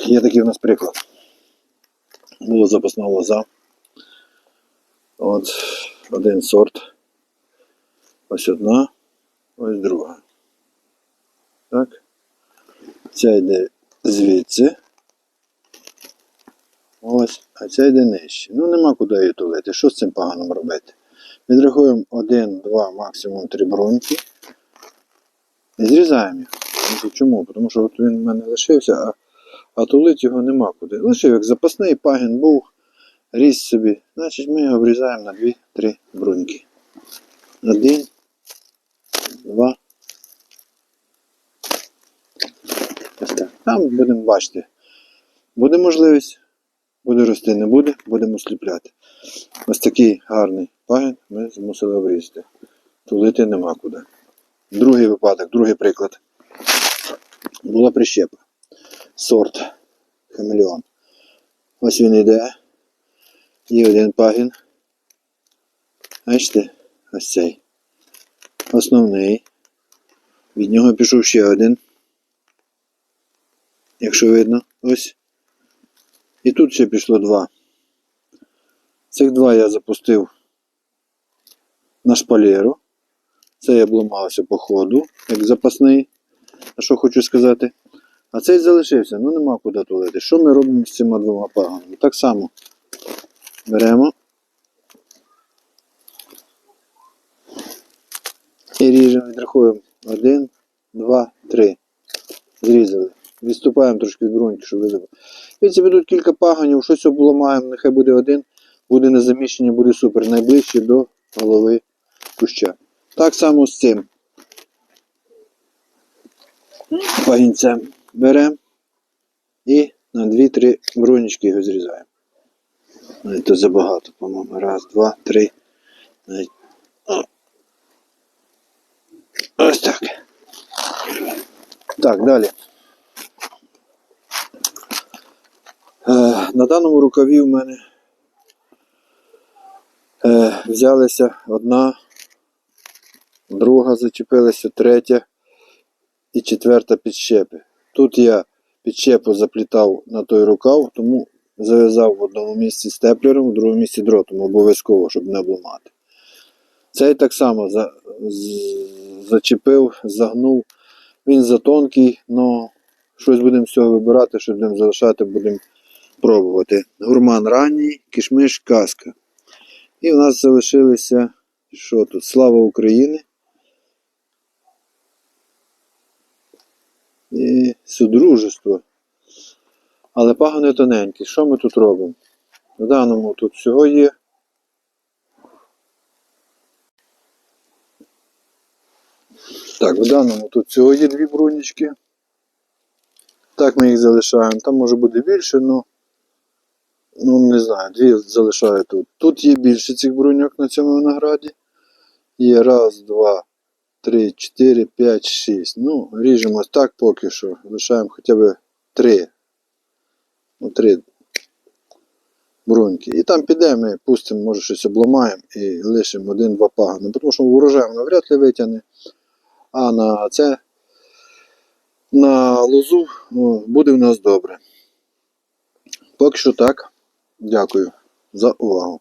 Є такий у нас приклад. Була запасна лоза. От один сорт. Ось одна, ось друга. Так. Ця йде звідси. Ось, а ця йде нижче. Ну нема куди її тулити. Що з цим поганим робити? Відрахуємо один, два, максимум три бруньки. І зрізаємо їх. Чому? Тому що от він в мене лишився, а, а тулити його нема куди. Лишив як запасний пагін був, ріс собі. Значить ми його обрізаємо на 2-3 бруньки. Один, два. Ось так. Там будемо бачити. Буде можливість, буде рости, не буде, будемо сліпляти. Ось такий гарний пагін ми змусили обрізати. Тулити нема куди. Другий випадок, другий приклад. Була прищепа. Сорт хамелеон. Ось він йде. І один пагін. Бачите? Ось цей. Основний. Від нього пішов ще один. Якщо видно, ось. І тут ще пішло два. Цих два я запустив на шпалеру. Це я обламався по ходу, як запасний. А що хочу сказати? А цей залишився, ну нема куди тулити. Що ми робимо з цими двома паганами? Так само беремо і ріжемо, відрахуємо. Один, два, три. Зрізали. Відступаємо трошки від бруньки, щоб видно. Дивіться, будуть кілька паганів, щось обламаємо, нехай буде один, буде на заміщення, буде супер. Найближче до голови куща. Так само з цим пагінцем беремо і на 2-3 брунічки його зрізаємо. Ну, Це забагато, по-моєму. Раз, два, три. Ось так. Так, далі. Е, на даному рукаві в мене е, взялися одна, друга зачепилася, третя і четверта підщепи. Тут я підщепу заплітав на той рукав, тому зав'язав в одному місці степлером, в другому місці дротом, обов'язково, щоб не обламати. Цей так само за, зачепив, загнув. Він затонкий, але щось будемо з цього вибирати, що будемо залишати, будемо пробувати. Гурман ранній, кишмиш, казка. І в нас залишилися, що тут? Слава Україні. І содружество. Але пагони тоненькі. Що ми тут робимо? В даному тут всього є. Так, в даному тут всього є дві брунічки. Так ми їх залишаємо. Там може бути більше, але ну не знаю, дві залишаю тут. Тут є більше цих бруньок на цьому винограді. Є раз, два, три, чотири, п'ять, шість. Ну, ріжемо так поки що. Лишаємо хоча б три. Ну, три бруньки. І там підемо, ми пустимо, може щось обламаємо і лишимо один-два пагани. Тому що урожай навряд ли витягне. А на це на лозу буде в нас добре. Поки що так. Дякую за увагу.